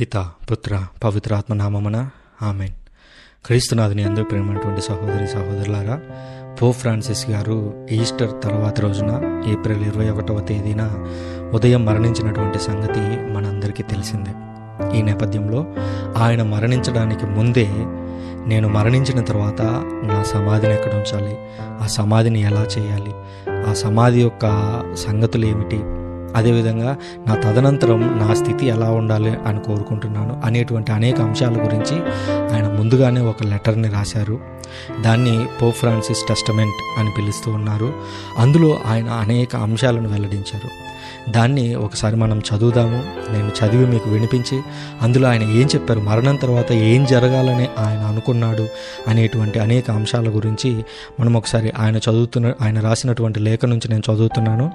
పిత పుత్ర పవిత్రాత్మ నామమున ఆమెన్. క్రీస్తునాథుని అందరూ ప్రేమైనటువంటి సహోదరి సహోదరులారా పో ఫ్రాన్సిస్ గారు ఈస్టర్ తర్వాత రోజున ఏప్రిల్ ఇరవై ఒకటవ తేదీన ఉదయం మరణించినటువంటి సంగతి మనందరికీ తెలిసిందే. ఈ నేపథ్యంలో ఆయన మరణించడానికి ముందే నేను మరణించిన తర్వాత నా సమాధిని ఎక్కడ ఉంచాలి? ఆ సమాధిని ఎలా చేయాలి? ఆ సమాధి యొక్క సంగతులు ఏమిటి? అదేవిధంగా నా తదనంతరం నా స్థితి ఎలా ఉండాలి అని కోరుకుంటున్నాను అనేటువంటి అనేక అంశాల గురించి ఆయన ముందుగానే ఒక లెటర్ని రాశారు. దాన్ని పోప్ ఫ్రాన్సిస్ టెస్టమెంట్ అని పిలుస్తూ ఉన్నారు. అందులో ఆయన అనేక అంశాలను వెల్లడించారు. దాన్ని ఒకసారి మనం చదువుదాము. నేను చదివి మీకు వినిపించి అందులో ఆయన ఏం చెప్పారు మరణం తర్వాత ఏం జరగాలని ఆయన అనుకున్నాడు అనేటువంటి అనేక అంశాల గురించి మనం ఒకసారి ఆయన చదువుతున్న ఆయన రాసినటువంటి లేఖ నుంచి నేను చదువుతున్నాను.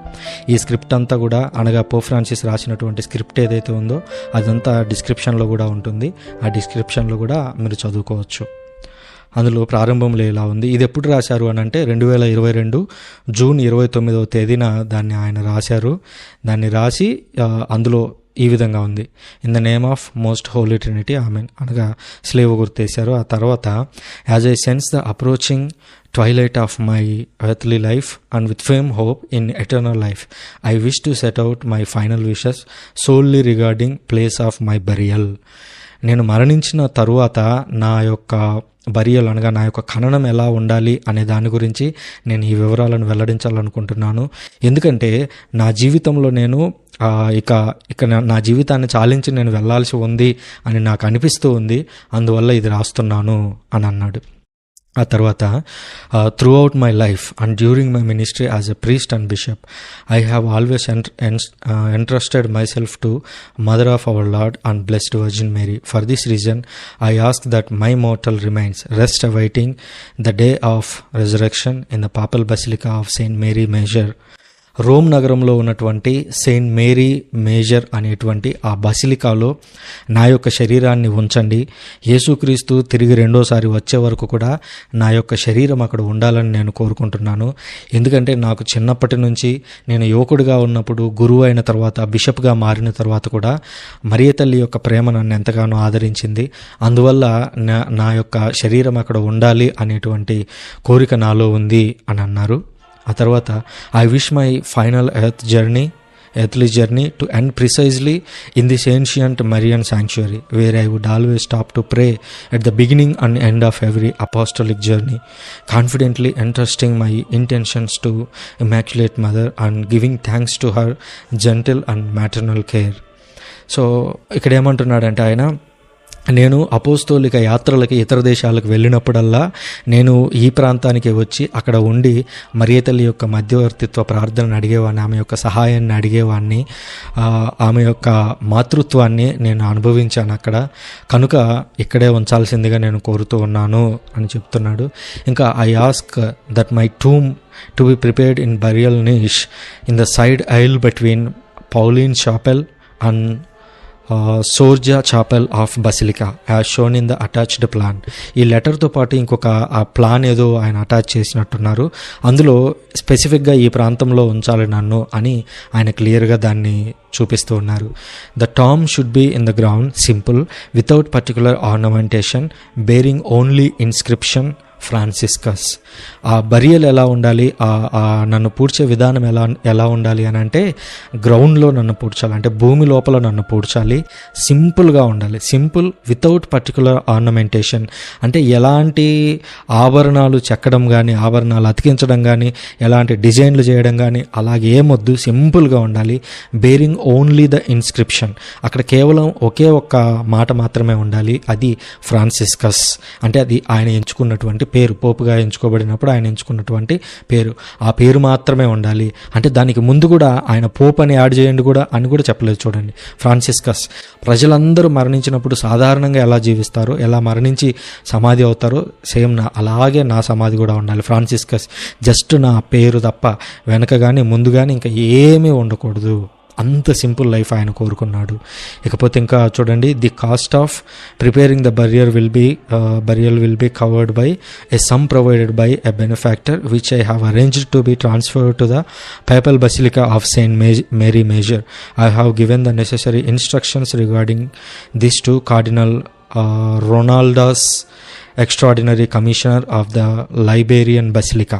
ఈ స్క్రిప్ట్ అంతా కూడా అనగా పో ఫ్రాన్సిస్ రాసినటువంటి స్క్రిప్ట్ ఏదైతే ఉందో అదంతా డిస్క్రిప్షన్లో కూడా ఉంటుంది. ఆ డిస్క్రిప్షన్లో కూడా మీరు చదువుకోవచ్చు. అందులో ప్రారంభంలో ఇలా ఉంది? ఇది ఎప్పుడు రాశారు అని అంటే రెండు వేల ఇరవై రెండు జూన్ ఇరవై తొమ్మిదవ తేదీన దాన్ని ఆయన రాశారు. దాన్ని రాసి అందులో ఈ విధంగా ఉంది. In the name of most holy Trinity amen అనగా స్లేవ్ గుర్తేశారు. ఆ తర్వాత as I sense the approaching twilight of my earthly life and with firm hope in eternal life I wish to set out my final wishes solely regarding place of my burial నేను మరణించిన తరువాత నా యొక్క బరియలు అనగా నా యొక్క ఖననం ఎలా ఉండాలి అనే దాని గురించి నేను ఈ వివరాలను వెల్లడించాలనుకుంటున్నాను. ఎందుకంటే నా జీవితంలో నేను ఇక ఇక నా- నా జీవితాన్ని చాలించి నేను వెళ్ళాల్సి ఉంది అని నాకు అనిపిస్తూ ఉంది. అందువల్ల ఇది రాస్తున్నాను అని అన్నాడు. ఆ తర్వాత throughout my life and during my ministry as a priest and bishop I have always entrusted myself to mother of our Lord and blessed Virgin Mary for this reason I ask that my mortal remains rest awaiting the day of resurrection in the papal basilica of Saint Mary Major Rome నగరంలో ఉన్నటువంటి Saint Mary major అనేటువంటి ఆ బసిలికాలో నా యొక్క శరీరాన్ని ఉంచండి. యేసుక్రీస్తు తిరిగి రెండోసారి వచ్చే వరకు కూడా నా యొక్క శరీరం అక్కడ ఉండాలని నేను కోరుకుంటున్నాను. ఎందుకంటే నాకు చిన్నప్పటి నుంచి నేను యువకుడిగా ఉన్నప్పుడు గురువు అయిన తర్వాత బిషప్గా మారిన తర్వాత కూడా మరియ తల్లి యొక్క ప్రేమ నన్ను ఎంతగానో ఆదరించింది. అందువల్ల నా నా యొక్క శరీరం అక్కడ ఉండాలి అనేటువంటి కోరిక నాలో ఉంది అని అన్నారు. ఆ తర్వాత I wish my final earth journey earthly journey to end precisely in this ancient Marian sanctuary where I would always stop to pray at the beginning and end of every apostolic journey confidently interesting my intentions to immaculate mother and giving thanks to her gentle and maternal care so ఇక్కడ ఏమంటున్నాడంటే ఆయన నేను అపోస్తోలిక యాత్రలకి ఇతర దేశాలకు వెళ్ళినప్పుడల్లా నేను ఈ ప్రాంతానికి వచ్చి అక్కడ ఉండి మరియతల్లి యొక్క మధ్యవర్తిత్వ ప్రార్థనను అడిగేవాడిని ఆమె యొక్క సహాయాన్ని అడిగేవాడిని ఆమె యొక్క మాతృత్వాన్ని నేను అనుభవించాను అక్కడ. కనుక ఇక్కడే ఉంచాల్సిందిగా నేను కోరుతూ ఉన్నాను అని చెప్తున్నాడు. ఇంకా I ask that my tomb to be prepared in burial niche in the side aisle between Pauline chapel and Sforza chapel of basilica as shown in the attached plan ఈ లెటర్తో పాటు ఇంకొక ఆ ప్లాన్ ఏదో ఆయన అటాచ్ చేసినట్టున్నారు. అందులో స్పెసిఫిక్గా ఈ ప్రాంతంలో ఉంచాలి నన్ను అని ఆయన క్లియర్గా దాన్ని చూపిస్తూ ఉన్నారు. The tomb should be in the ground simple without particular ornamentation bearing only inscription Franciscus. ఆ బరియలు ఎలా ఉండాలి? ఆ నన్ను పూడ్చే విధానం ఎలా ఎలా ఉండాలి అని అంటే గ్రౌండ్లో నన్ను పూడ్చాలి. అంటే భూమి లోపల నన్ను పూడ్చాలి. సింపుల్గా ఉండాలి. Simple without particular ornamentation. అంటే ఎలాంటి ఆభరణాలు చెక్కడం కానీ ఆభరణాలు అతికించడం కానీ ఎలాంటి డిజైన్లు చేయడం కానీ అలాగే ఏమొద్దు. సింపుల్గా ఉండాలి. Bearing only the inscription. అక్కడ కేవలం ఒకే ఒక్క మాట మాత్రమే ఉండాలి. అది ఫ్రాన్సిస్కస్. అంటే అది ఆయన ఎంచుకున్నటువంటి పేరు పోపుగా ఎంచుకోబడినప్పుడు ఆయన ఎంచుకున్నటువంటి పేరు. ఆ పేరు మాత్రమే ఉండాలి. అంటే దానికి ముందు కూడా ఆయన పోప్ అని యాడ్ చేయండి కూడా అని కూడా చెప్పలేదు చూడండి. ఫ్రాన్సిస్కస్ ప్రజలందరూ మరణించినప్పుడు సాధారణంగా ఎలా జీవిస్తారో ఎలా మరణించి సమాధి అవుతారో సేమ్ నా అలాగే నా సమాధి కూడా ఉండాలి. ఫ్రాన్సిస్కస్ జస్ట్ నా పేరు తప్ప వెనక కానీ ముందు కానీ ఇంకా ఏమీ ఉండకూడదు. అంత సింపుల్ లైఫ్ ఆయన కోరుకున్నాడు. ఇకపోతే ఇంకా చూడండి the cost of preparing the burier will be burial will be covered by a sum provided by a benefactor which I have arranged to be transferred to the papal basilica of Saint Mary Major I have given the necessary instructions regarding this to Cardinal Rolandas extraordinary commissioner of the Liberian basilica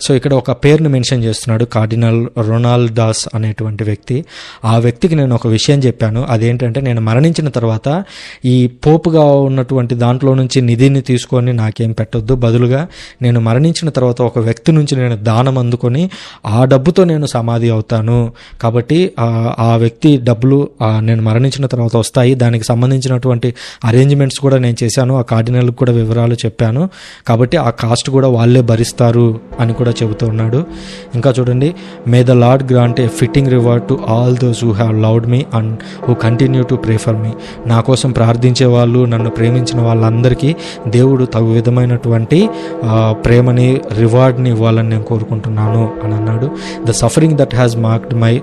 so ఇక్కడ ఒక పేరును mention చేస్తున్నాడు cardinal రొనాల్డాస్ అనేటువంటి వ్యక్తి. ఆ వ్యక్తికి నేను ఒక విషయం చెప్పాను. అదేంటంటే నేను మరణించిన తర్వాత ఈ పోపుగా ఉన్నటువంటి దాంట్లో నుంచి నిధిని తీసుకొని నాకేం పెట్టొద్దు. బదులుగా నేను మరణించిన తర్వాత ఒక వ్యక్తి నుంచి నేను దానం అందుకొని ఆ డబ్బుతో నేను సమాధి అవుతాను. కాబట్టి ఆ వ్యక్తి డబ్బులు నేను మరణించిన తర్వాత వస్తాయి. దానికి సంబంధించినటువంటి అరేంజ్మెంట్స్ కూడా నేను చేశాను. ఆ కార్డినల్కి కూడా వివరాలు చెప్పాను. కాబట్టి ఆ కాస్ట్ కూడా వాళ్ళే భరిస్తారు. అని కూడా చెబుతూ ఉన్నాడు. ఇంకా చూడండి may the Lord grant a fitting reward to all those who have loved me and who continue to pray for me నా కోసం ప్రార్థించే వాళ్ళు నన్ను ప్రేమించిన వాళ్ళందరికీ దేవుడు తగు విధమైనటువంటి ప్రేమని రివార్డ్ని ఇవ్వాలని నేను కోరుకుంటున్నాను అని అన్నాడు. The suffering that has marked my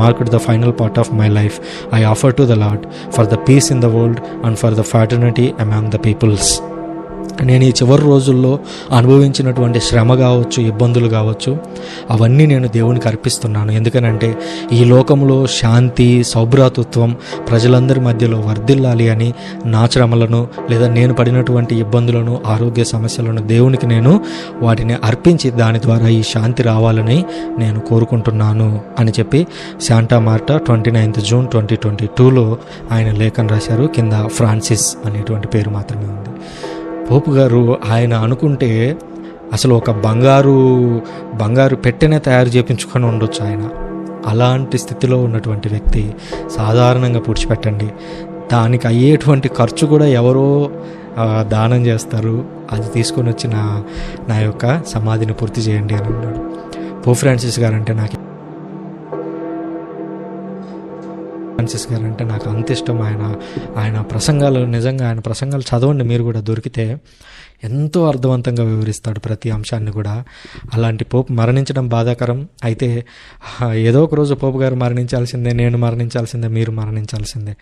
marked the final part of my life I offer to the Lord for the peace in the world and for the fraternity among the peoples నేను ఈ చివరి రోజుల్లో అనుభవించినటువంటి శ్రమ కావచ్చు ఇబ్బందులు కావచ్చు అవన్నీ నేను దేవునికి అర్పిస్తున్నాను. ఎందుకనంటే ఈ లోకంలో శాంతి సౌభ్రాతృత్వం ప్రజలందరి మధ్యలో వర్ధిల్లాలి అని నా శ్రమలను లేదా నేను పడినటువంటి ఇబ్బందులను ఆరోగ్య సమస్యలను దేవునికి నేను వాటిని అర్పించి దాని ద్వారా ఈ శాంతి రావాలని నేను కోరుకుంటున్నాను అని చెప్పి Santa Marta twenty ninth June twenty twenty టూలో ఆయన లేఖను రాశారు. కింద ఫ్రాన్సిస్ అనేటువంటి పేరు మాత్రమే ఉంది. పోపు గారు ఆయన అనుకుంటే అసలు ఒక బంగారు బంగారు పెట్టెనే తయారు చేయించుకొని ఉండొచ్చు ఆయన. అలాంటి స్థితిలో ఉన్నటువంటి వ్యక్తి సాధారణంగా పూడ్చిపెట్టండి. దానికి అయ్యేటువంటి ఖర్చు కూడా ఎవరో దానం చేస్తారు. అది తీసుకొని వచ్చి నా నా యొక్క సమాధిని పూర్తి చేయండి అని అన్నాడు. పో ఫ్రాన్సిస్ గారు అంటే నాకు ఫ్రాన్సిస్ గారు అంటే నాకు అంత ఇష్టం. ఆయన ఆయన ప్రసంగాలు నిజంగా ఆయన ప్రసంగాలు చదవండి. మీరు కూడా దొరికితే ఎంతో అర్థవంతంగా వివరిస్తాడు ప్రతి అంశాన్ని కూడా. అలాంటి పోపు మరణించడం బాధాకరం. అయితే ఏదో ఒక రోజు పోపు గారు మరణించాల్సిందే నేను మరణించాల్సిందే మీరు మరణించాల్సిందే.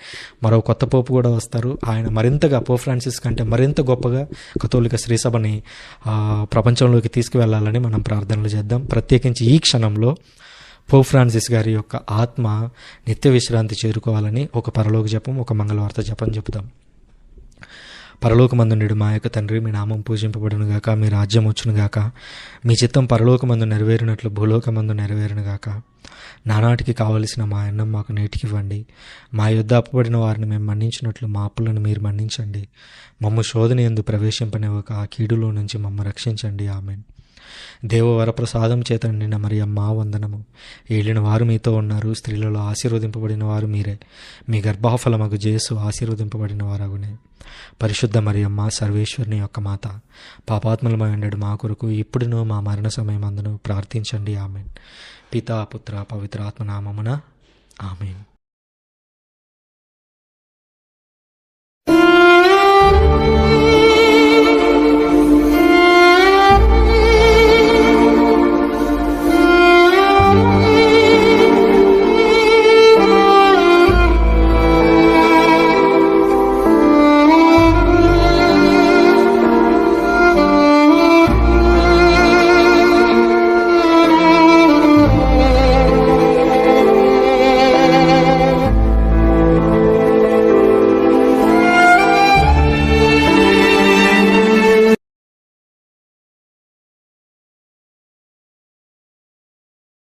మరో కొత్త పోపు కూడా వస్తారు. ఆయన మరింతగా పోప్ ఫ్రాన్సిస్ కంటే మరింత గొప్పగా కథోలిక శ్రీసభని ప్రపంచంలోకి తీసుకువెళ్ళాలని మనం ప్రార్థనలు చేద్దాం. ప్రత్యేకించి ఈ క్షణంలో పోప్ ఫ్రాన్సిస్ గారి యొక్క ఆత్మ నిత్య విశ్రాంతి చేరుకోవాలని ఒక పరలోక జపం ఒక మంగళవార్త జపం చెప్తాం పరలోకమందుండు మా యొక్క తండ్రి మీ నామం పూజింపబడును గాక మీ రాజ్యం వచ్చును గాక మీ చిత్తం పరలోకమందు నెరవేరినట్లు భూలోకమందు నెరవేరును గాక నానాటికి కావలసిన మా అన్నం మాకు నేటికి ఇవ్వండి. మా యుద్ధ అప్పబడిన వారిని మేము మన్నించినట్లు మా అప్పులను మీరు మన్నించండి. మమ్మ శోధన ఎందు ప్రవేశింపనివ్వక ఆ కీడులో నుంచి మమ్మ రక్షించండి. ఆమెను. దేవవరప్రసాదం చేత నిన్న మరి అమ్మా వందనము. ఏలిన వారు మీతో ఉన్నారు స్త్రీలలో ఆశీర్వదింపబడిన వారు మీరే. మీ గర్భాఫలమగు జేసు ఆశీర్వదింపబడిన వారగునే. పరిశుద్ధ మరియమ్మ సర్వేశ్వరుని యొక్క మాత పాపాత్మలమై ఉండడు మా కొరకు ఇప్పుడును మా మరణ సమయమందును ప్రార్థించండి. ఆమెన్. పితా పుత్ర పవిత్రాత్మ నామమున ఆమెన్.